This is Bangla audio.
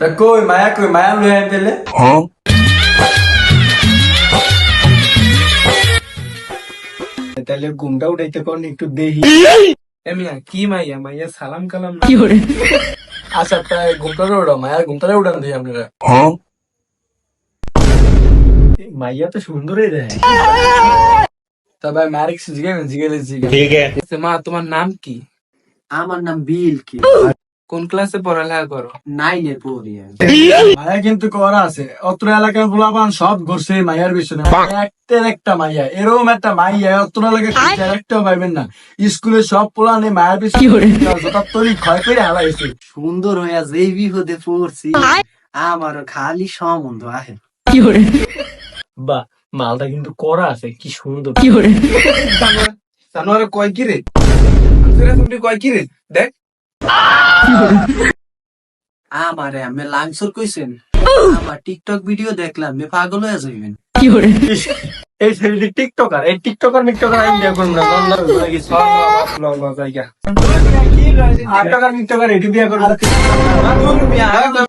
তা কই মায়া কই মায়া লই আন তাহলে তাহলে ঘুমটা উঠাইতে কোন একটু দেহি। এমিয়া কি মাইয়া? মাইয়া সালাম কালাম না। আচ্ছা তাই ঘুমটা উড়ো মায়ার ঘুমটা উড়ান দিই আপনারা। মাইয়া তো সুন্দরই দেয়। তা ভাই মায়ার কিছু জিগাইলে জিগা আচ্ছা, মা তোমার নাম কি? আমার নাম বিল কি? কোন ক্লাসে পড়ালেখা করো? নাইনে পড়ি। মায়া কিন্তু করা আছে। অত্র এলাকার ফুলাপান সব ঘুরছে এই মাইয়ার পিছনে। একটার একটা মাইয়া। এরকম একটা মাইয়া অত্র এলাকায় একটাও পাইবেন না। স্কুলে সব পোলান মায়ের পিছনে যথার্থই ক্ষয় করে হালাইছে সুন্দর হইয়া যেই বিপদে পড়ছি আমার খালি সম্বন্ধ আহে। কি করে? বা মালটা কিন্তু করা আছে কি সুন্দর। কি জানোয়ার- জানোয়ারে কয় কি রে? কয় কি রে? দেখ। আমারে আমি লাংসর কইছেন। আমার টিকটক ভিডিও দেখলাম আমি পাগল হয়ে যাইবেন। ইস, এই ছেলেটি টিকটকার এই টিকটকার মিকটকার আমি বিয়ে করব না লন্ডন লাগি গেছি। ল, ল, জায়গা। আট মিকটকার এটি বিয়ে করব।